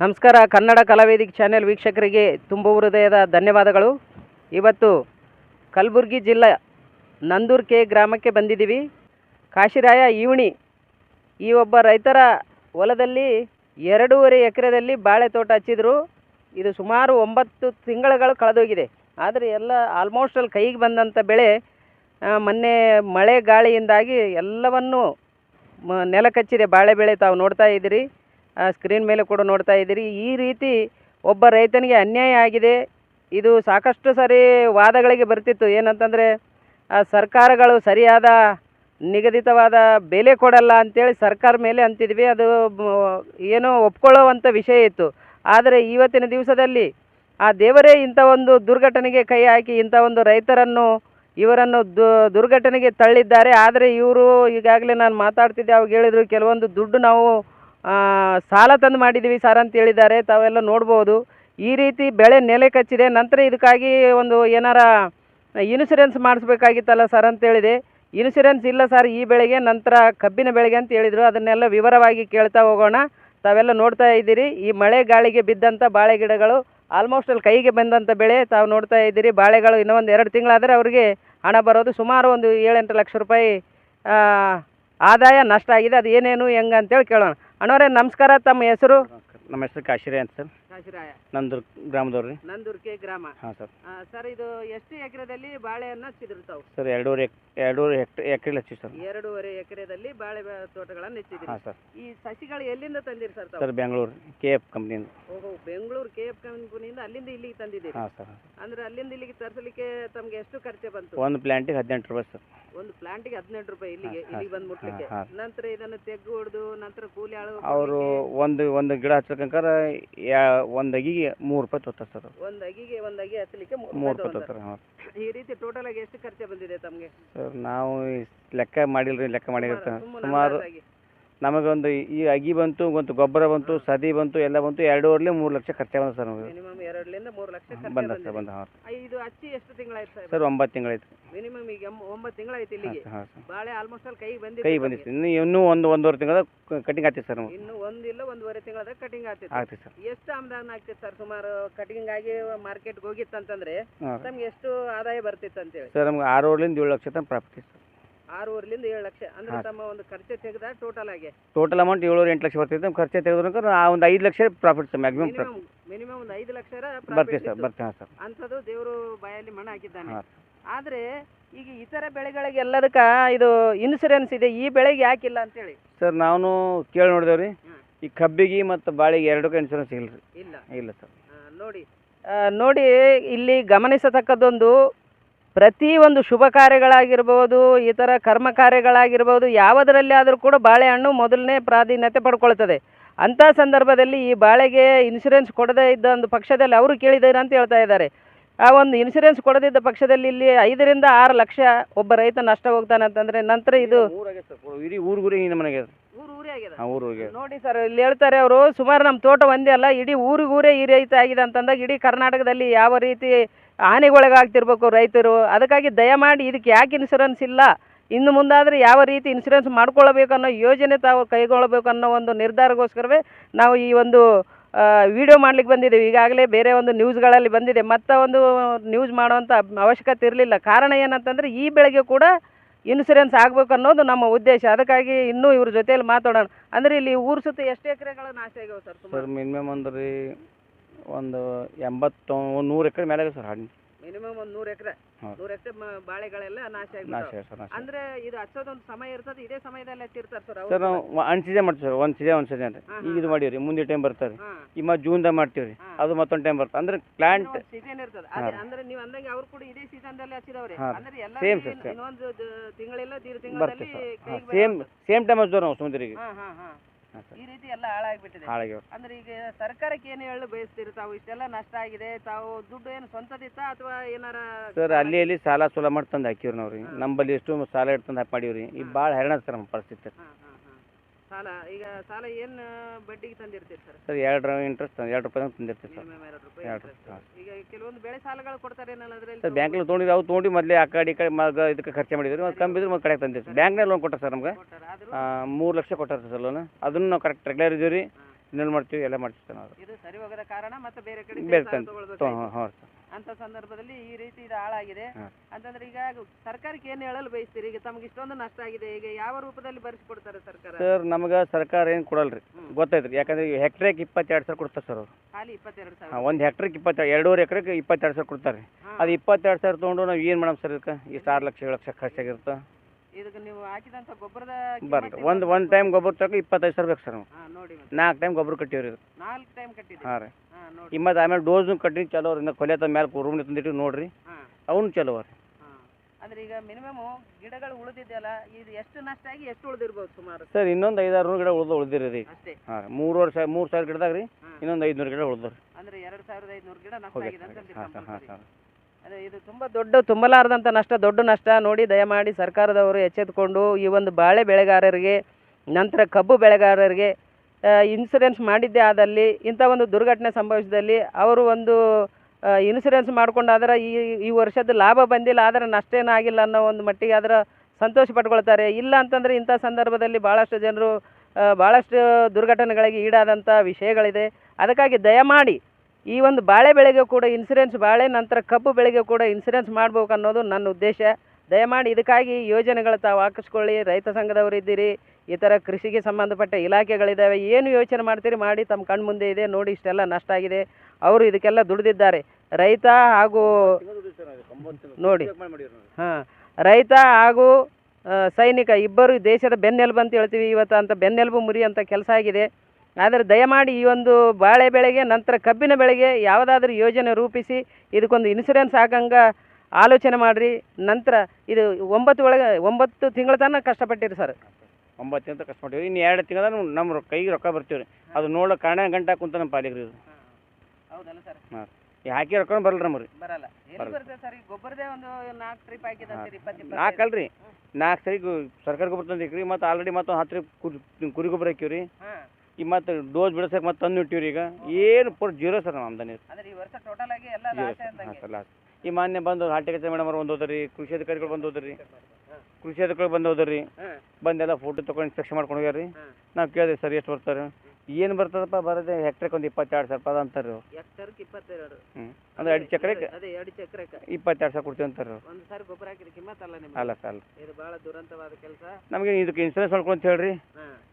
ನಮಸ್ಕಾರ, ಕನ್ನಡ ಕಲಾವೇದಿಕೆ ಚಾನೆಲ್ ವೀಕ್ಷಕರಿಗೆ ತುಂಬ ಹೃದಯದ ಧನ್ಯವಾದಗಳು. ಇವತ್ತು ಕಲಬುರಗಿ ಜಿಲ್ಲೆ ನಂದೂರ್ ಕೆ ಗ್ರಾಮಕ್ಕೆ ಬಂದಿದ್ದೀವಿ. ಕಾಶಿರಾಯ ಈವಣಿ ಈ ಒಬ್ಬ ರೈತರ ಹೊಲದಲ್ಲಿ ಎರಡೂವರೆ ಎಕರೆದಲ್ಲಿ ಬಾಳೆ ತೋಟ ಹಚ್ಚಿದ್ರು. ಇದು ಸುಮಾರು ಒಂಬತ್ತು ತಿಂಗಳುಗಳು ಕಳೆದೋಗಿದೆ. ಆದರೆ ಎಲ್ಲ ಆಲ್ಮೋಸ್ಟ್ ಅಲ್ಲಿ ಕೈಗೆ ಬಂದಂಥ ಬೆಳೆ ಮೊನ್ನೆ ಮಳೆ ಗಾಳಿಯಿಂದಾಗಿ ಎಲ್ಲವನ್ನು ಮ, ನೆಲಕಚ್ಚಿದೆ. ಬಾಳೆ ಬೆಳೆ ತಾವು ನೋಡ್ತಾ ಇದ್ದೀರಿ. ಸ್ಕ್ರೀನ್ ಮೇಲೆ ಕೂಡ ನೋಡ್ತಾ ಇದ್ದೀರಿ. ಈ ರೀತಿ ಒಬ್ಬ ರೈತನಿಗೆ ಅನ್ಯಾಯ ಆಗಿದೆ. ಇದು ಸಾಕಷ್ಟು ಸರಿ ವಾದಗಳಿಗೆ ಬರ್ತಿತ್ತು. ಏನಂತಂದರೆ ಸರ್ಕಾರಗಳು ಸರಿಯಾದ, ನಿಗದಿತವಾದ ಬೆಲೆ ಕೊಡಲ್ಲ ಅಂತೇಳಿ ಸರ್ಕಾರ ಮೇಲೆ ಅಂತಿದ್ವಿ. ಅದು ಏನೋ ಒಪ್ಕೊಳ್ಳೋವಂಥ ವಿಷಯ ಇತ್ತು. ಆದರೆ ಇವತ್ತಿನ ದಿವಸದಲ್ಲಿ ಆ ದೇವರೇ ಇಂಥ ಒಂದು ದುರ್ಘಟನೆಗೆ ಕೈ ಹಾಕಿ ಇಂಥ ಒಂದು ರೈತರನ್ನು, ಇವರನ್ನು ದುರ್ಘಟನೆಗೆ ತಳ್ಳಿದ್ದಾರೆ. ಆದರೆ ಇವರು ಈಗಾಗಲೇ ನಾನು ಮಾತಾಡ್ತಿದ್ದೆ ಅವಾಗ ಹೇಳಿದರು, ಕೆಲವೊಂದು ದುಡ್ಡು ನಾವು ಸಾಲ ತಂದು ಮಾಡಿದ್ದೀವಿ ಸರ್ ಅಂತ ಹೇಳಿದ್ದಾರೆ, ತಾವೆಲ್ಲ ನೋಡ್ಬೋದು. ಈ ರೀತಿ ಬೆಳೆ ನೆಲೆ ಕಚ್ಚಿದೆ, ನಂತರ ಇದಕ್ಕಾಗಿ ಒಂದು ಏನಾರ ಇನ್ಶೂರೆನ್ಸ್ ಮಾಡಿಸ್ಬೇಕಾಗಿತ್ತಲ್ಲ ಸರ್ ಅಂತೇಳಿದೆ ಇನ್ಶೂರೆನ್ಸ್ ಇಲ್ಲ ಸರ್ ಈ ಬೆಳೆಗೆ, ನಂತರ ಕಬ್ಬಿನ ಬೆಳೆಗೆ ಅಂತ ಹೇಳಿದರು. ಅದನ್ನೆಲ್ಲ ವಿವರವಾಗಿ ಕೇಳ್ತಾ ಹೋಗೋಣ. ತಾವೆಲ್ಲ ನೋಡ್ತಾ ಇದ್ದೀರಿ. ಈ ಮಳೆ ಗಾಳಿಗೆ ಬಿದ್ದಂಥ ಬಾಳೆ ಗಿಡಗಳು ಆಲ್ಮೋಸ್ಟ್ ಅಲ್ಲಿ ಕೈಗೆ ಬಂದಂಥ ಬೆಳೆ ತಾವು ನೋಡ್ತಾ ಇದ್ದೀರಿ. ಬಾಳೆಗಳು ಇನ್ನೊಂದು ಎರಡು ತಿಂಗಳಾದರೆ ಅವರಿಗೆ ಹಣ ಬರೋದು ಸುಮಾರು ಒಂದು ಏಳೆಂಟು ಲಕ್ಷ ರೂಪಾಯಿ ಆದಾಯ ನಷ್ಟ ಆಗಿದೆ. ಅದು ಏನೇನು ಹೆಂಗೆ ಅಂತೇಳಿ ಕೇಳೋಣ. ಅಣ್ಣವರೇ ನಮಸ್ಕಾರ ತಮ್ಮ ಹೆಸರು? ನಮ್ಮ ಹೆಸರು ಕಾಶಿರಾಯ ಅಂತ ಸರ್. ಕಾಶಿರಾಯ. ನಂದು ಗ್ರಾಮದವ್ರು ರೀ. ನಂದೂರ್ಕೆ ಗ್ರಾಮ. ಹಾಂ ಸರ್. ಸರ್ ಇದು ಎಷ್ಟು ಎಕರೆದಲ್ಲಿ ಬಾಳೆಯನ್ನು ಹಚ್ಚಿದ್ರು ತಾವು ಸರ್ ಎರಡೂವರೆ ಎರಡೂವರೆ ಎಕರೆ ಹಚ್ಚಿ ಸರ್. ಎರಡೂವರೆ ಎಕರೆದಲ್ಲಿ ಬಾಳೆ ತೋಟಗಳನ್ನು ಹೆಚ್ಚಿದ್ರಿ. ಹಾಂ ಸರ್. ಈ ಸಸಿಗಳು ಎಲ್ಲಿಂದ ತಂದಿರಿ ಸರ್ ತಾವು? ಸರ್ ಬೆಂಗಳೂರು ಕೆ ಎಫ್ ಕಂಪ್ನಿಯಿಂದ. ಓಹೋ ಬೆಂಗಳೂರು ಕೆ ಎಫ್ ಕಂಪನಿಯಿಂದ ಅಲ್ಲಿಂದ ಇಲ್ಲಿಗೆ ತಂದಿದ್ದೀರಿ. ಹಾಂ ಸರ್. ಅಂದ್ರೆ ಅಲ್ಲಿಂದ ಇಲ್ಲಿಗೆ ತರಿಸಲಿಕ್ಕೆ ತಮ್ಗೆ ಎಷ್ಟು ಖರ್ಚೆ ಬಂತು? ಒಂದು ಪ್ಲ್ಯಾಂಟಿಗೆ ಹದಿನೆಂಟು ರೂಪಾಯಿ ಸರ್. ಒಂದು ಪ್ಲಾಂಟಿಗೆ ಹದಿನೆಂಟು ರೂಪಾಯಿ ಇಲ್ಲಿಗೆ ಇಲ್ಲಿ ಇಲ್ಲಿಗೆ ಬಂದು ಮುಟ್ಲಿಕ್ಕೆ. ಹಾ, ನಂತರ ಇದನ್ನು ತೆಗ್ಗು ಹೊಡೆದು ನಂತರ ಕೂಲಿ ಆಳು ಅವರು ಒಂದು ಒಂದು ಗಿಡ ಹಚ್ಚಬೇಕಂಕಾರ ಯಾ ಒಂದು ಅಗಿಗೆ ಮೂರು ರೂಪಾಯಿ ತೊತ್ತಾರೆ ಸರ್ ಅವ್ರು. ಒಂದು ಅಗಿಗೆ ಒಂದು ಅಗಿ ಹಚ್ಚಲಿಕ್ಕೆ ಮೂರು ಮೂರು ರೂಪಾಯಿ ರೂಪಾಯಿ ತಗೊಂತಾರೆ. ತೊತ್ತಾರೆ ಹಾಂ. ಈ ರೀತಿ ಟೋಟಲ್ ಆಗಿ ಎಷ್ಟು ಖರ್ಚೆ ಬಂದಿದೆ ತಮಗೆ? ಸರ್ ನಾವು ಲೆಕ್ಕ ಮಾಡಿಲ್ರಿ ಲೆಕ್ಕ ಮಾಡಿರ್ತಾರೆ ಸುಮಾರು ಅಂದಾಜಾಗಿ. ನಮಗೊಂದು ಈ ಅಗಿ ಬಂತು ಒಂದು ಗೊಬ್ಬರ ಬಂತು ಸದಿ ಬಂತು ಎಲ್ಲ ಬಂತು ಎರಡೂವರೆ ಮೂರು ಲಕ್ಷ ಖರ್ಚು ಬಂದ ಸರ್ ನಮಗೆ. ಮಿನಿಮಮ್ ಎರಡರಿಂದ ಮೂರು ಲಕ್ಷ ಖರ್ಚು ಬಂದ. ಸರ್ ಬಂದ ಹಾಂ. ಇದು ಅಚ್ಚಿ ಎಷ್ಟು ತಿಂಗಳಾಯ್ತು ಸರ್? ಸರ್ ಒಂಬತ್ತು ತಿಂಗಳಾಯ್ತು. ಮಿನಿಮಮ್ ಈಗ ಒಂಬತ್ತು ತಿಂಗಳಾಯ್ತು ಇಲ್ಲಿಗೆ. ಹಾಂ ಸರ್ ಬಾಳೆ ಆಲ್ಮೋಸ್ಟ್ ಅಲ್ಲಿ ಕೈಗೆ ಬಂದಿದೆ ಕೈ ಬಂದಿತ್ತು. ಇನ್ನು ಇನ್ನೂ ಒಂದು ಒಂದೂವರೆ ತಿಂಗಳ ಕಟಿಂಗ್ ಆಗ್ತಿತ್ತು ಸರ್ ನಮಗೆ. ಇನ್ನು ಒಂದಿಲ್ಲ ಒಂದೂವರೆ ತಿಂಗಳದ ಕಟಿಂಗ್ ಆಗ್ತಿತ್ತು. ಆಗ್ತಿತ್ತು ಸರ್. ಎಷ್ಟು ಆಮದಾನ ಆಗ್ತಿತ್ತು ಸರ್? ಸುಮಾರು ಕಟಿಂಗ್ ಆಗಿ ಮಾರ್ಕೆಟ್ಗೆ ಹೋಗಿತ್ತು ಅಂತಂದ್ರೆ ನಮ್ಗೆ ಎಷ್ಟು ಆದಾಯ ಬರ್ತಿತ್ತು ಅಂತೇಳಿ ಸರ್ ನಮ್ಗೆ ಆರೂವರೆಲಿಂದ ಏಳು ಲಕ್ಷ ತನಕ ಪ್ರಾಫಿಟ್ ಸರ್. ಆರೂವರೆಲಿಂದ ಏಳು ಲಕ್ಷ. ಅಂದ್ರೆ ತಮ್ಮ ಒಂದು ಖರ್ಚೆ ತೆಗೆದ ಟೋಟಲ್ ಆಗಿ. ಟೋಟಲ್ ಅಮೌಂಟ್ ಏಳು ಎಂಟು ಲಕ್ಷ ಬರ್ತೈತೆ. ಖರ್ಚೆ ಖರ್ಚು ತೆಗೆದ್ರೆ ಆ ಒಂದು ಐದು lakh profit sir maximum minimum ಒಂದು ಐದು ಲಕ್ಷ ಬರ್ತೀವಿ ಸರ್ ಬರ್ತೀವಿ ಸರ್. ಅಂಥದ್ದು ದೇವರು ಬಾಯಲ್ಲಿ ಮಣ ಹಾಕಿದ್ದಾನೆ. ಆದರೆ ಈಗ ಇತರ ಬೆಳೆಗಳಿಗೆ ಎಲ್ಲದಕ್ಕ ಇದು ಇನ್ಸೂರೆನ್ಸ್ ಇದೆ ಈ ಬೆಳೆಗೆ ಯಾಕಿಲ್ಲ ಅಂತೇಳಿ. ಸರ್ ನಾವು ಕೇಳಿ ನೋಡಿದೇವೆ ರೀ ಈ ಕಬ್ಬಿಗೆ ಮತ್ತು ಬಾಳಿಗೆ ಎರಡಕ್ಕೂ ಇನ್ಶೂರೆನ್ಸ್ ಇಲ್ಲ ಇಲ್ಲ. ಇಲ್ಲ ಸರ್. ನೋಡಿ. ನೋಡಿ ಇಲ್ಲಿ ಗಮನಿಸತಕ್ಕದ್ದೊಂದು ಪ್ರತಿ ಒಂದು ಶುಭ ಕಾರ್ಯಗಳಾಗಿರ್ಬೋದು ಈ ಥರ ಕರ್ಮ ಕಾರ್ಯಗಳಾಗಿರ್ಬೋದು ಯಾವುದರಲ್ಲಿ ಆದರೂ ಕೂಡ ಬಾಳೆಹಣ್ಣು ಮೊದಲನೇ ಪ್ರಾಧೀನ್ಯತೆ ಪಡ್ಕೊಳ್ತದೆ. ಅಂಥ ಸಂದರ್ಭದಲ್ಲಿ ಈ ಬಾಳೆಗೆ ಇನ್ಶೂರೆನ್ಸ್ ಕೊಡದೇ ಇದ್ದ ಒಂದು ಪಕ್ಷದಲ್ಲಿ ಅವರು ಕೇಳಿದ್ದಾರೆ ಅಂತ ಹೇಳ್ತಾ ಇದ್ದಾರೆ. ಆ ಒಂದು ಇನ್ಶೂರೆನ್ಸ್ ಕೊಡದಿದ್ದ ಪಕ್ಷದಲ್ಲಿ ಇಲ್ಲಿ ಐದರಿಂದ ಆರು ಲಕ್ಷ ಒಬ್ಬ ರೈತ ನಷ್ಟ ಹೋಗ್ತಾನೆ ಅಂತಂದರೆ ನಂತರ ಇದು ಊರಿಗೆ ಇಡೀ ಊರಿಗೆ ಈ ಊರಿಗೆ ನೋಡಿ ಸರ್ ಇಲ್ಲಿ ಹೇಳ್ತಾರೆ ಅವರು ಸುಮಾರು ನಮ್ಮ ತೋಟ ಒಂದೇ ಅಲ್ಲ ಇಡೀ ಊರಿಗೂರೇ ಊರೇ ಈ ರೀತಿ ಆಗಿದೆ ಅಂತಂದಾಗ ಇಡೀ ಕರ್ನಾಟಕದಲ್ಲಿ ಯಾವ ರೀತಿ ಹಾನಿಗೊಳಗಾಗ್ತಿರ್ಬೇಕು ರೈತರು. ಅದಕ್ಕಾಗಿ ದಯಮಾಡಿ ಇದಕ್ಕೆ ಯಾಕೆ ಇನ್ಸೂರೆನ್ಸ್ ಇಲ್ಲ? ಇನ್ನು ಮುಂದಾದರೆ ಯಾವ ರೀತಿ ಇನ್ಸೂರೆನ್ಸ್ ಮಾಡ್ಕೊಳ್ಬೇಕು ಅನ್ನೋ ಯೋಜನೆ ತಾವು ಕೈಗೊಳ್ಳಬೇಕು ಅನ್ನೋ ಒಂದು ನಿರ್ಧಾರಗೋಸ್ಕರವೇ ನಾವು ಈ ಒಂದು ವಿಡಿಯೋ ಮಾಡ್ಲಿಕ್ಕೆ ಬಂದಿದ್ದೀವಿ. ಈಗಾಗಲೇ ಬೇರೆ ಒಂದು ನ್ಯೂಸ್ಗಳಲ್ಲಿ ಬಂದಿದೆ. ಮತ್ತೊಂದು ಒಂದು ನ್ಯೂಸ್ ಮಾಡುವಂಥ ಅವಶ್ಯಕತೆ ಇರಲಿಲ್ಲ. ಕಾರಣ ಏನಂತಂದರೆ ಈ ಬೆಳಗ್ಗೆ ಕೂಡ ಇನ್ಸೂರೆನ್ಸ್ ಆಗಬೇಕು ಅನ್ನೋದು ನಮ್ಮ ಉದ್ದೇಶ. ಅದಕ್ಕಾಗಿ ಇನ್ನೂ ಇವ್ರ ಜೊತೆಯಲ್ಲಿ ಮಾತಾಡೋಣ. ಅಂದ್ರೆ ಇಲ್ಲಿ ಊರು ಸುತ್ತ ಎಷ್ಟು ಎಕರೆಗಳ ನಾಶ ಆಗ್ಯಾವ ಸರ್? ಸರ್, ಮಿನಿಮಮ್ ಅಂದ್ರೆ ಒಂದು ಎಂಬತ್ತು ನೂರು ಎಕರೆ ಮೇಲೆ ಸರ್ ಹಾಡಿನ ಮಿನಿಮಮ್ ಒಂದ್ ನೂರ್ ಎಕರೆ. ನೂರ್ ಎಕರೆ ಬಾಳೆಗಳೆಲ್ಲ ನಾಶ ನಾಶ ಆಗ್ಬಿಟ್ಟು ಸರ್ ನಾಶ ಅಂದ್ರೆ ಇದು ಹಚ್ಚೋದೊಂದು ಸಮಯ ಇರ್ತದೆ ಇದೇ ಸಮಯದಲ್ಲಿ ಹಚ್ಚಿರ್ತಾರ ಸರ್ ಸರ್ ನಾವು ಸೀಸನ್ ಮಾಡ್ತೀವಿ ಸರ್ ಒಂದು ಸೀಸನ್ ಒಂದು ಸೀಸನ್ ಈಗ ಇದು ಮಾಡೀವಿ ರೀ ಮುಂದೆ ಟೈಮ್ ಬರ್ತಾರೆ ಹಾ. ಈ ಮತ್ತು ಜೂನ್ದಾಗ ಮಾಡ್ತೀವಿ ರೀ. ಅದು ಮತ್ತೊಂದು ಟೈಮ್ ಬರ್ತದೆ. ಅಂದ್ರೆ ಪ್ಲಾಂಟ್ ಸೀಸನ್ ಇರ್ತದೆ. ಅದೇ ಅಂದ್ರೆ ನೀವ್ ಅಂದಂಗೆ ಅವ್ರು ಕೂಡ ಇದೇ ಸೀಸನ್ ದಲ್ಲಿ ಹಚ್ಚಿದವ್ರೆ. ಹಾ. ಅಂದ್ರೆ ಎಲ್ಲ Same sir, same. ಇನ್ನೊಂದು ದ- ತಿಂಗಳಿಲ್ಲ ದೀರ್ ಬರ್ತದೆ ತಿಂಗಳಲ್ಲಿ ಸರ್ ಸೇಮ್. ಸೇಮ್ ಟೈಮ್ ಹಚ್ಚಿದ್ರು ನಾವು ಸುಮಂದಿರಿಗೆ ಹಾ. ಈ ರೀತಿ ಎಲ್ಲ ಹಾಳಾಗ್ಬಿಟ್ಟಿದೆ. ಅಂದ್ರೆ ಈಗ ಸರ್ಕಾರಕ್ಕೆ ಏನು ಹೇಳಲು ಬಯಸ್ತೀರಿ ತಾವು? ಇಷ್ಟೆಲ್ಲ ನಷ್ಟ ಆಗಿದೆ. ತಾವು ದುಡ್ಡು ಏನು ಸ್ವಂತದಿತ್ತ ಅಥವಾ ಏನಾರ ಸರ್ ಅಲ್ಲಿ ಅಲ್ಲಿ ಸಾಲ ಸೂಲ ಮಾಡಿ ತಂದು ಹಾಕಿವ್ರಿ ನಾವ್ರಿ. ನಮ್ಮಲ್ಲಿ. ನಂಬಲ್ಲಿ ಎಷ್ಟು ಸಾಲ ಇಟ್ಟು ಹಾಕಿ ಮಾಡಿವ್ರಿ. ಈ ಈಗ ಭಾಳ ಹೈರಾಣ ಸರ್ ನಮ್ಮ ಪರಿಸ್ಥಿತಿ. ಸಾಲ ಈಗ ಸಾಲ ಏನು ಬಡ್ಡಿಗೆ ತಂದಿರ್ತೀರಿ ಸರ್? ಸರ್ ಎರಡು ಇಂಟ್ರೆಸ್ಟ್ ಎರಡು ರೂಪಾಯಿ ತಂದಿರ್ತೀವಿ ಸರ್. ಎರಡು ರೂಪಾಯಿ ಎರಡು. ಈಗ ಕೆಲವೊಂದು ಬೆಳೆ ಸಾಲಗಳು ಕೊಡ್ತಾರೇನಲ್ಲ ಅದ್ರಲ್ಲಿ ಸರ್ ಬ್ಯಾಂಕಲ್ಲಿ ತೊಗೊಂಡಿದ್ದು ಅವು ತೊಗೊಂಡು ಮೊದಲೇ ಆ ಕಡೆ ಈ ಕಡೆ ಮಗ ಇದಕ್ಕೆ ಖರ್ಚು ಮಾಡಿದ್ರು. ಮತ್ತು ಕಮ್ಮಿ ಇದ್ರೆ ಮತ್ತೆ ಕಡೆಗೆ ತಂದಿರ್ತೀವಿ. ಬ್ಯಾಂಕ್ನಲ್ಲಿ ಲೋನ್ ಕೊಟ್ಟಾರೆ ಸರ್ ನಮ್ಗೆ? ಕೊಟ್ಟಾರ? ಆದ್ರೂ? ಮೂರು ಲಕ್ಷ ಕೊಟ್ಟಾರೆ ಸರ್ ಲೋನ್ ಅದನ್ನು ನಾವು ಕರೆಕ್ಟ್ ರೆಗ್ಯುಲರ್ ಇದೀವಿ ರೀ. ಇನ್ನೇನು ಮಾಡ್ತೀವಿ? ಎಲ್ಲ ಮಾಡ್ತೀವಿ ಸರ್ ನಾವು. ಇದು ಸರಿ ಹೋಗದ ಕಾರಣ ಮತ್ತೆ ಬೇರೆ ಕಡೆ ಬೇರೆ ಸಾಲ ತಂದು ಹಾಂ ಹಾಂ ಸರ್. ಅಂತ ಸಂದರ್ಭದಲ್ಲಿ ಈ ರೀತಿ ಇದು ಹಾಳಾಗಿದೆ. ಅಂತಂದ್ರೆ ಈಗ ಸರ್ಕಾರಕ್ಕೆ ಏನು ಹೇಳಲು ಬಯಸ್ತೀರಿ? ಈಗ ತಮ್ಗೆ ಇಷ್ಟೊಂದು ನಷ್ಟ ಆಗಿದೆ. ಈಗ ಯಾವ ರೂಪದಲ್ಲಿ ಭರಿಸಿಕೊಡ್ತಾರೆ ಸರ್ಕಾರ? ಸರ್ ನಮಗೆ ಸರ್ಕಾರ ಏನು ಕೊಡಲ್ರಿ? ರೀ. ಹ್ಮ್. ಗೊತ್ತೈತ್ರಿ ಯಾಕಂದ್ರೆ ಹೆಕ್ಟ್ರೇಗೆ ಇಪ್ಪತ್ತೆರಡು ಸಾವಿರ ಕೊಡ್ತಾರೆ ಸರ್ ಅವ್ರು. ಖಾಲಿ ಇಪ್ಪತ್ತೆರಡು ಸಾವಿರ. ಒಂದು ಹೆಕ್ಟ್ರಿಗೆ ಇಪ್ಪತ್ತೆರಡು ಎರಡೂವರೆ ಎಕರೆಗೆ ಇಪ್ಪತ್ತೆರಡು ಸಾವಿರ ಕೊಡ್ತಾರೆ. ಅದು ಇಪ್ಪತ್ತೆರಡು ಸಾವಿರ ತೊಗೊಂಡು ನಾವು ಏನು ಮಾಡಮ್ ಸರ್ ಇದಕ್ಕೆ? ಇಷ್ಟು ಆರು ಲಕ್ಷ ಏಳು ಲಕ್ಷ ಖರ್ಚಾಗಿರುತ್ತೆ? ಇದಕ್ಕೆ ನೀವು ಹಾಕಿದಂತ ಗೊಬ್ಬರದ ಒಂದು ಒಂದು ಟೈಮ್ ಗೊಬ್ಬರ ತಗೋ ಇಪ್ಪತ್ತೈದು ಸಾವಿರ ಬೇಕು ಸರ್ ನಾವು. ಹಾ ನೋಡಿ ಮತ್ತೆ. ನಾಲ್ಕು ಟೈಮ್ ಗೊಬ್ಬರ ಕಟ್ಟಿವ್ರಿ ಇದು. ನಾಲ್ಕು ಟೈಮ್ ಕಟ್ಟಿದೆ ಹಾಂ ರೀ. ಹಾ ನೋಡಿ. ಈ ಮತ್ತು ಆಮೇಲೆ ಡೋಸು ಕಟ್ಟಿ ಚಲೋ ರೀ ಇನ್ನು ಕೊಲೆ ಮೇಲೆ ರೂಮ್ ತಂದಿಟ್ಟು ನೋಡ್ರಿ. ಹಾ. ಅವ್ನು ಚಲೋ ರೀ ಹಾ. ಅಂದ್ರೆ ಈಗ ಮಿನಿಮಮ್ ಗಿಡಗಳು ಉಳಿದಿದೆಯಲ್ಲ ಇದು ಎಷ್ಟು ನಷ್ಟ ಆಗಿ ಎಷ್ಟು ಉಳಿದಿರ್ಬೋದು ಸುಮಾರು? ಸರ್ ಇನ್ನೊಂದು ಐದಾರು ನೂರು ಗಿಡ ಉಳ್ದು ಉಳ್ದಿರಿ ರೀ ಅಷ್ಟೇ. ಹಾಂ ರೀ ಮೂರು ವರ್ಷ ಮೂರು ಸಾವಿರ ಗಿಡದಾಗ ರೀ ಹಾ. ಇನ್ನೊಂದು ಐದುನೂರು ಗಿಡ ಉಳ್ದು ರೀ ಅಂದ್ರೆ ಎರಡು ಸಾವಿರದ ಐದುನೂರು ಗಿಡ ನಷ್ಟ ಹೋಗಿ ಆಗಿದೆ ಅಂತ ಹಾಂ ಸರ್ ಹಾಂ ಸರ್ ಅದೇ, ಇದು ತುಂಬ ದೊಡ್ಡ ತುಂಬಲಾರದಂಥ ನಷ್ಟ, ದೊಡ್ಡ ನಷ್ಟ ನೋಡಿ ದಯಮಾಡಿ ಸರ್ಕಾರದವರು ಎಚ್ಚೆತ್ತುಕೊಂಡು ಈ ಒಂದು ಬಾಳೆ ಬೆಳೆಗಾರರಿಗೆ, ನಂತರ ಕಬ್ಬು ಬೆಳೆಗಾರರಿಗೆ ಇನ್ಸೂರೆನ್ಸ್ ಮಾಡಿದ್ದೇ ಆದಲ್ಲಿ, ಇಂಥ ಒಂದು ದುರ್ಘಟನೆ ಸಂಭವಿಸಿದಲ್ಲಿ ಅವರು ಒಂದು ಇನ್ಸೂರೆನ್ಸ್ ಮಾಡ್ಕೊಂಡಾದ್ರೆ ಈ ಈ ವರ್ಷದ ಲಾಭ ಬಂದಿಲ್ಲ, ಆದರೆ ನಷ್ಟ ಏನಾಗಿಲ್ಲ ಅನ್ನೋ ಒಂದು ಮಟ್ಟಿಗೆ ಆದ್ರೆ ಸಂತೋಷ ಪಟ್ಕೊಳ್ತಾರೆ. ಇಲ್ಲ ಅಂತಂದರೆ ಇಂಥ ಸಂದರ್ಭದಲ್ಲಿ ಭಾಳಷ್ಟು ಜನರು ಭಾಳಷ್ಟು ದುರ್ಘಟನೆಗಳಿಗೆ ಈಡಾದಂಥ ವಿಷಯಗಳಿದೆ. ಅದಕ್ಕಾಗಿ ದಯಮಾಡಿ ಈ ಒಂದು ಬಾಳೆ ಬೆಳೆಗೆ ಕೂಡ ಇನ್ಸೂರೆನ್ಸ್ ಬಾಳೆ ನಂತರ ಕಬ್ಬು ಬೆಳೆಗೆ ಕೂಡ ಇನ್ಸೂರೆನ್ಸ್ ಮಾಡ್ಬೇಕು ಅನ್ನೋದು ನನ್ನ ಉದ್ದೇಶ. ದಯಮಾಡಿ ಇದಕ್ಕಾಗಿ ಯೋಜನೆಗಳು ತಾವು ಹಾಕಿಸ್ಕೊಳ್ಳಿ. ರೈತ ಸಂಘದವರು ಇದ್ದೀರಿ ಈ ಥರ ಕೃಷಿಗೆ ಸಂಬಂಧಪಟ್ಟ ಇಲಾಖೆಗಳಿದ್ದಾವೆ, ಏನು ಯೋಚನೆ ಮಾಡ್ತೀರಿ ಮಾಡಿ ತಮ್ಮ ಕಣ್ಣು ಮುಂದೆ ಇದೆ, ನೋಡಿ ಇಷ್ಟೆಲ್ಲ ನಷ್ಟ ಆಗಿದೆ. ಅವರು ಇದಕ್ಕೆಲ್ಲ ದುಡಿದಿದ್ದಾರೆ. ರೈತ ಹಾಗೂ ನೋಡಿ. ಹಾಂ, ರೈತ ಹಾಗೂ ಸೈನಿಕ ಇಬ್ಬರು ದೇಶದ ಬೆನ್ನೆಲುಬು ಅಂತ ಹೇಳ್ತೀವಿ. ಇವತ್ತು ಅಂತ ಬೆನ್ನೆಲುಬು ಮುರಿ ಅಂತ ಕೆಲಸ ಆಗಿದೆ. ಆದರೆ ದಯಮಾಡಿ ಈ ಒಂದು ಬಾಳೆ ಬೆಳೆಗೆ ನಂತರ ಕಬ್ಬಿನ ಬೆಳೆಗೆ ಯಾವುದಾದ್ರೂ ಯೋಜನೆ ರೂಪಿಸಿ ಇದಕ್ಕೊಂದು ಇನ್ಸೂರೆನ್ಸ್ ಆಗಂಗೆ ಆಲೋಚನೆ ಮಾಡಿರಿ. ನಂತರ ಇದು ಒಂಬತ್ತು ಒಳಗೆ ಒಂಬತ್ತು ತಿಂಗಳ ತನಕ ಕಷ್ಟಪಟ್ಟಿರಿ ಸರ್. ಒಂಬತ್ತು ತಿಂಗಳು ಕಷ್ಟಪಟ್ಟಿವಿ. ಇನ್ನು ಎರಡು ತಿಂಗಳ ನಮ್ಮ ಕೈಗೆ ರೊಕ್ಕ ಬರ್ತೀವಿ ರೀ ಅದು ನೋಡೋ ಕಾರಣ ಗಂಟೆ ಕುಂತ ನಮ್ಮ ಪಾಲಿಗ್ರಿ ರೀ ಇದು ಹೌದಲ್ಲ ಸರ್? ಈ ಹಾಕಿ ರೊಕ್ಕ ಬರಲ್ಲ. ನಮ್ಗೆ ಬರಲ್ಲ. ಗೊಬ್ಬರದೇ ಒಂದು ನಾಲ್ಕು ಟ್ರಿಪ್ ಹಾಕಿದ ನಾಲ್ಕು ಅಲ್ರಿ. ನಾಲ್ಕು ಸರಿ ಸರ್ಕಾರ ಗೊಬ್ಬರ ತಂದಿಕ್ರಿ. ಮತ್ತು ಆಲ್ರೆಡಿ ಮತ್ತೊಂದು ಹತ್ತು ಟ್ರಿಪ್ ಕುರಿ ಕುರಿ ಗೊಬ್ಬರ ಹಾಕಿವಿ ಈ ಮತ್ತೆ ಡೋಸ್ ಬಿಡಿಸಕ್ಕೆ ಮತ್ತೆ ತಂದು ಇಟ್ಟಿವ್ರಿ ಈಗ. ಏನು ಪೂರ್ ಜೀರೋ ಸರ್ ನಮ್ಮ ಆಮ್ದಾನಿ ಅಂದ್ರೆ ಈ ವರ್ಷ ಟೋಟಲ್ ಆಗಿ ಎಲ್ಲ ಜೀರೋ ಲಾಸ್ ಹಾಂ ಸರ್ ಲಾಸ್ಟ್ ಈ ಮಾನ್ಯ ಬಂದು ಹಾರ್ಟಿಕಲ್ಚರ್ ಮೇಡಮ್ ಅವ್ರು ಬಂದು ಹೋದ್ರಿ ಕೃಷಿ ಅಧಿಕಾರಿಗಳು ಬಂದು ಹೋದ್ರಿ ಕೃಷಿ ಅಧಿಕಾರಿಗಳು ಬಂದು ಹೋದ್ರಿ. ಬಂದೆಲ್ಲ ಫೋಟೋ ತಗೊಂಡು ಇನ್ಸ್ಪೆಕ್ಷನ್ ಮಾಡ್ಕೊಂಡು ಹೋಗ್ಯಾರ ನಾವು ಕೇಳಿದೆ ಸರ್ ಎಷ್ಟು ಬರ್ತಾರೆ? ಏನು ಬರ್ತದಪ್ಪ ಬರೋದೇ ಹೆಕ್ಟ್ರಿಗೆ ಒಂದು ಇಪ್ಪತ್ತೆರಡು ಸಾವಿರ ರೂಪಾಯಿ ಅಂತಾರೆ ಇಪ್ಪತ್ತೆರಡು. ಹ್ಞೂ ಅಂದ್ರೆ ಎರಡು ಚಕ್ರಕ್ಕೆ? ಅದೇ ಎರಡು ಚಕ್ರಕ್ಕೆ. ಇಪ್ಪತ್ತೆರಡು ಸಾವಿರ ಕೊಡ್ತೀವಿ ಅಂತಾರೆ ಒಂದು ಸಾರಿ ಗೊಬ್ಬರ ಹಾಕಿದ ಕಿಮ್ಮತ್ತಲ್ಲ ನಿಮ್ಗೆ? ಅಲ್ಲ ಸರ್ ಅಲ್ಲ. ಇದು ಬಹಳ ದುರಂತವಾದ ಕೆಲಸ. ನಮಗೆ ಇದಕ್ಕೆ ಇನ್ಸೂರೆನ್ಸ್ ಮಾಡ್ಕೊಂತ ಹೇಳ್ರಿ.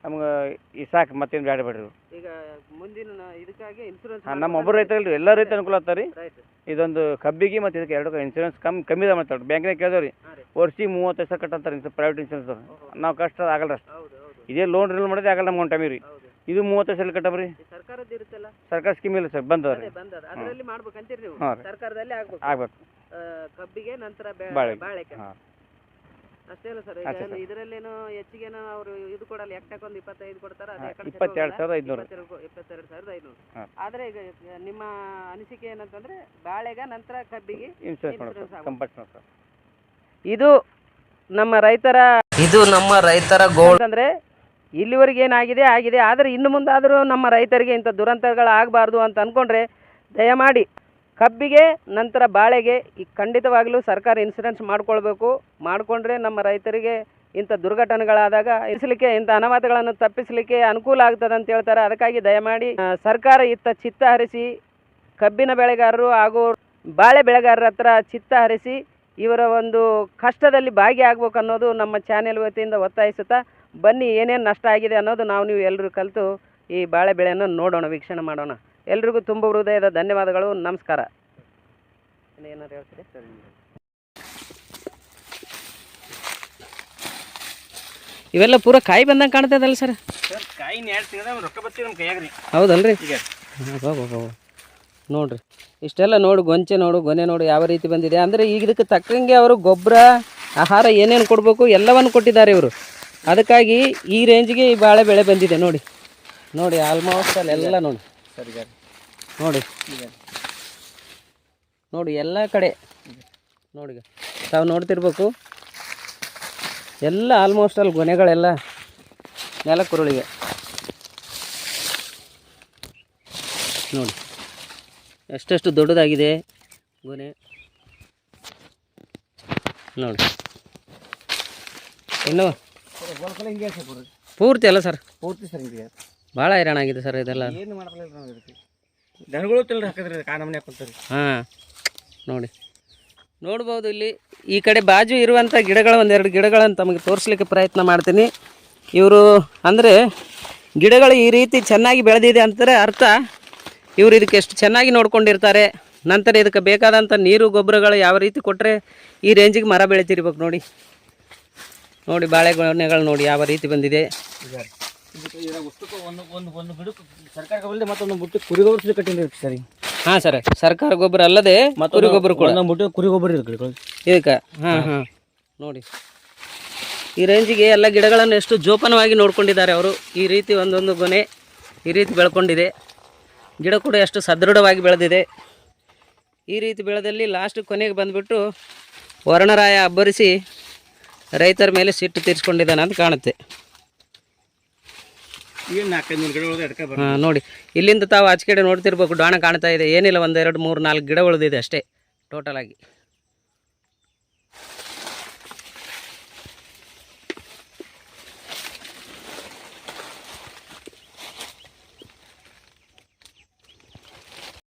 ನಮ್ಗೆ ಈ ಸಾಕು ಮತ್ತೇನು ಬೇಡ ಬೇಡ್ರಿ. ಈಗ ಮುಂದಿನ ಇದಕ್ಕಾಗಿ ಇನ್ಸೂರೆನ್ಸ್ ನಮ್ಮ ಒಬ್ಬರು ರೈತ ಇಲ್ರಿ ಎಲ್ಲ ರೈತ ಅನುಕೂಲ ಆಗ್ತಾರೆ ಇದೊಂದು ಕಬ್ಬಿಗೆ ಮತ್ತು ಇದಕ್ಕೆ ಎರಡು ಇನ್ಸೂರೆನ್ಸ್ ಕಮ್ಮಿ ಕಮ್ಮಿ ಇದೆ ಮಾಡ್ತಾರೆ ಬ್ಯಾಂಕ್ನಾಗ ಕೇಳಿದ್ರಿ ರೀ. ಮೂವತ್ತು ಸಾವಿರ ಕಟ್ಟಂತಾರೆ ಪ್ರೈವೇಟ್ ಇನ್ಸೂರೆನ್ಸ್ ನಾವು ಕಷ್ಟ ಆಗಲ್ಲ ಅಷ್ಟು ಇದೇ ಲೋನ್ ರಿಲ್ ಮಾಡಿದ್ರೆ ಆಗಲ್ಲ ನಮ್ಗೆ ಒಂದು ಟೈಮಿಗೆ ರೀ ಇದು ಮೂವತ್ತೈದು ಸಲ ಕಟ್ಟಬ್ರಿ ಸರ್ಕಾರದ್ದು ಇರುತ್ತಲ್ಲ? ಸರ್ಕಾರ ಸ್ಕೀಮ್ ಇಲ್ಲ ಸರ್ ಬಂದದ ಅದೇ ರೀ ಬಂದದ. ಅದರಲ್ಲಿ ಮಾಡ್ಬೇಕಂತೀರಿ ನೀವು? ಹಾಂ ರೀ. ಸರ್ಕಾರದಲ್ಲಿ ಆಗ್ಬೇಕು. ಆಗ್ಬೇಕು. ಆ, ಕಬ್ಬಿಗೆ ನಂತರ ಬೆ- ಬಾಳೆ. ಬಾಳೆಗೆ ಹಾಂ. ಅಷ್ಟೇ ಅಲ್ಲ ಸರ್ ಅಷ್ಟೇ ಈಗ ಸರ್. ಇದರಲ್ಲೇನೋ ಹೆಚ್ಚಿಗೆನೋ ಅವರು ಇದು ಕೊಡಲ್ಲ ಎಕ್ಟಕ್ಕೆ ಒಂದು ಇಪ್ಪತ್ತೈದು ಕೊಡ್ತಾರ ಅದೇ ಹಾಂ, ಕಡೆ ಸರಿ ಇಪ್ಪತ್ತೆರಡು ಹೋಗಲ್ಲ. ಸಾವಿರದ ಐದುನೂರು. ಇಪ್ಪತ್ತೆರಡು ಇಪ್ಪತ್ತೆರಡು ಸಾವಿರದ ಐನೂರು ಹಾಂ. ಆದ್ರೆ ಈಗ ನಿಮ್ಮ ಅನಿಸಿಕೆ ಏನಂತಂದ್ರೆ ಬಾಳೆಗ ನಂತರ ಕಬ್ಬಿಗೆ ಇನ್ಸೂರೆನ್ಸ್ Insurance ಕಂಪಲ್ಸರಿ ಇದು ನಮ್ಮ ರೈತರ ಇದು ನಮ್ಮ ರೈತರ ಗೋಲ್ಡ್ ಅಂದ್ರೆ ಇಲ್ಲಿವರೆಗೆ ಏನಾಗಿದೆ, ಆಗಿದೆ. ಆದರೆ ಇನ್ನು ಮುಂದಾದರೂ ನಮ್ಮ ರೈತರಿಗೆ ಇಂಥ ದುರಂತಗಳು ಆಗಬಾರ್ದು ಅಂತ ಅಂದ್ಕೊಂಡ್ರೆ ದಯಮಾಡಿ ಕಬ್ಬಿಗೆ, ನಂತರ ಬಾಳೆಗೆ ಈ ಖಂಡಿತವಾಗಲೂ ಸರ್ಕಾರ ಇನ್ಸೂರೆನ್ಸ್ ಮಾಡಿಕೊಳ್ಬೇಕು. ಮಾಡಿಕೊಂಡ್ರೆ ನಮ್ಮ ರೈತರಿಗೆ ಇಂಥ ದುರ್ಘಟನೆಗಳಾದಾಗ ಇರಿಸಲಿಕ್ಕೆ, ಇಂಥ ಅನಾಮತಗಳನ್ನು ತಪ್ಪಿಸಲಿಕ್ಕೆ ಅನುಕೂಲ ಆಗ್ತದೆ ಅಂತ ಹೇಳ್ತಾರೆ. ಅದಕ್ಕಾಗಿ ದಯಮಾಡಿ ಸರ್ಕಾರ ಇತ್ತ ಚಿತ್ತ ಹರಿಸಿ, ಕಬ್ಬಿನ ಬೆಳೆಗಾರರು ಹಾಗೂ ಬಾಳೆ ಬೆಳೆಗಾರರ ಹತ್ರ ಚಿತ್ತ ಹರಿಸಿ, ಇವರ ಒಂದು ಕಷ್ಟದಲ್ಲಿ ಭಾಗಿಯಾಗಬೇಕು ಅನ್ನೋದು ನಮ್ಮ ಚಾನೆಲ್ ವತಿಯಿಂದ ಒತ್ತಾಯಿಸುತ್ತಾ ಬನ್ನಿ ಏನೇನು ನಷ್ಟ ಆಗಿದೆ ಅನ್ನೋದು ನಾವು ನೀವು ಎಲ್ಲರೂ ಕಲಿತು ಈ ಬಾಳೆ ಬೆಳೆಯನ್ನು ನೋಡೋಣ ವೀಕ್ಷಣೆ ಮಾಡೋಣ. ಎಲ್ರಿಗೂ ತುಂಬ ಹೃದಯದ ಧನ್ಯವಾದಗಳು ನಮಸ್ಕಾರ. ಏನಾರು ಹೇಳ್ತೀರಿ? ಇವೆಲ್ಲ ಪೂರ ಕಾಯಿ ಬಂದಂಗೆ ಕಾಣ್ತದಲ್ಲ ಸರ್? ಕಾಯಿ ರೊಕ್ಕ ಬರ್ತೀವಿ ನಮ್ಮ ಹೌದಲ್ರಿ? ಈಗ. ನೋಡ್ರಿ ಇಷ್ಟೆಲ್ಲ ನೋಡು ಗೊಂಚೆ ನೋಡು ಗೊನೆ ನೋಡು ಯಾವ ರೀತಿ ಬಂದಿದೆ. ಅಂದ್ರೆ ಈಗ ಇದಕ್ಕೆ ತಕ್ಕಂಗೆ ಅವರು ಗೊಬ್ಬರ ಆಹಾರ ಏನೇನು ಕೊಡಬೇಕು ಎಲ್ಲವನ್ನು ಕೊಟ್ಟಿದ್ದಾರೆ ಇವರು. ಅದಕ್ಕಾಗಿ ಈ ರೇಂಜ್ಗೆ ಈ ಬಾಳೆ ಬೆಳೆ ಬಂದಿದೆ ನೋಡಿ. ನೋಡಿ ಆಲ್ಮೋಸ್ಟ್ ಅಲ್ಲೆಲ್ಲ ನೋಡಿ. ಸರಿ ನೋಡಿ. ನೋಡಿ ಎಲ್ಲ ಕಡೆ. ನೋಡಿ ತಾವು ನೋಡ್ತಿರ್ಬೇಕು. ಎಲ್ಲ ಆಲ್ಮೋಸ್ಟ್ ಅಲ್ಲಿ ಗೊನೆಗಳೆಲ್ಲ ನೆಲ ನೆಲಕ್ಕುರುಳಿವೆ ನೋಡಿ. ಎಷ್ಟೆಷ್ಟು ದೊಡ್ಡದಾಗಿದೆ ಗೊನೆ. ನೋಡಿ. ಇನ್ನು ಪೂರ್ತಿ ಅಲ್ಲ ಸರ್? ಪೂರ್ತಿ ಸರ್ ಹಿಂಗೆ. ಭಾಳ ಹೈರಾಣ ಆಗಿದೆ ಸರ್ ಇದೆಲ್ಲ. ಏನು ಮಾಡಲಿಲ್ಲ ನಾವು ಇದಕ್ಕೆ. ದನಗಳು ಹಾಕಿದ್ರಿ ಕಾನಮನೆ ಹಾಂ ನೋಡಿ. ನೋಡ್ಬೋದು ಇಲ್ಲಿ ಈ ಕಡೆ ಬಾಜು ಇರುವಂಥ ಗಿಡಗಳು ಒಂದೆರಡು ಗಿಡಗಳನ್ನು ತಮಗೆ ತೋರಿಸ್ಲಿಕ್ಕೆ ಪ್ರಯತ್ನ ಮಾಡ್ತೀನಿ. ಇವರು ಅಂದರೆ ಗಿಡಗಳು ಈ ರೀತಿ ಚೆನ್ನಾಗಿ ಬೆಳೆದಿದೆ ಅಂತಾರೆ ಅರ್ಥ. ಇವರು ಇದಕ್ಕೆ ಎಷ್ಟು ಚೆನ್ನಾಗಿ ನೋಡ್ಕೊಂಡಿರ್ತಾರೆ. ನಂತರ ಇದಕ್ಕೆ ಬೇಕಾದಂಥ ನೀರು ಗೊಬ್ಬರಗಳು ಯಾವ ರೀತಿ ಕೊಟ್ಟರೆ ಈ ರೇಂಜಿಗೆ ಮರ ಬೆಳಿತಿರ್ಬೇಕು ನೋಡಿ. ನೋಡಿ ಬಾಳೆಗೊನೆಗಳು ನೋಡಿ ಯಾವ ರೀತಿ ಬಂದಿದೆ. ಸರ್ಕಾರಕ್ಕೆ ಮತ್ತೊಂದು ಬುಟ್ಟಿ ಕುರಿ ಗೊಬ್ಬರ ಸರಿ. ಹಾಂ ಸರ್ ಸರ್ಕಾರ ಗೊಬ್ಬರ ಅಲ್ಲದೆ ಕುರಿ ಗೊಬ್ಬರ ಕೂಡ. ಬುಟ್ಟಿ ಕುರಿ ಗೊಬ್ಬರ ಇದಕ್ಕೆ? ಹಾಂ ಹಾಂ. ನೋಡಿ. ಈ ರೇಂಜಿಗೆ ಎಲ್ಲ ಗಿಡಗಳನ್ನು ಎಷ್ಟು ಜೋಪಾನವಾಗಿ ನೋಡ್ಕೊಂಡಿದ್ದಾರೆ ಅವರು. ಈ ರೀತಿ ಒಂದೊಂದು ಗೊನೆ ಈ ರೀತಿ ಬೆಳ್ಕೊಂಡಿದೆ. ಗಿಡ ಕೂಡ ಎಷ್ಟು ಸದೃಢವಾಗಿ ಬೆಳೆದಿದೆ. ಈ ರೀತಿ ಬೆಳೆದಲ್ಲಿ ಲಾಸ್ಟ್ ಕೊನೆಗೆ ಬಂದುಬಿಟ್ಟು ವರ್ಣರಾಯ ಅಬ್ಬರಿಸಿ ರೈತರ ಮೇಲೆ ಸಿಟ್ಟು ತೀರಿಸ್ಕೊಂಡಿದ್ದಾನೆ ಅಂತ ಕಾಣುತ್ತೆ. ಹಾಂ ನೋಡಿ. ಇಲ್ಲಿಂದ ತಾವು ಆಚೆ ಕಡೆ ನೋಡ್ತಿರ್ಬೇಕು. ಡಾಣ ಕಾಣ್ತಾ ಇದೆ. ಏನಿಲ್ಲ ಒಂದೆರಡು ಮೂರು ನಾಲ್ಕು ಗಿಡ ಉಳಿದಿದೆ ಅಷ್ಟೇ ಟೋಟಲಾಗಿ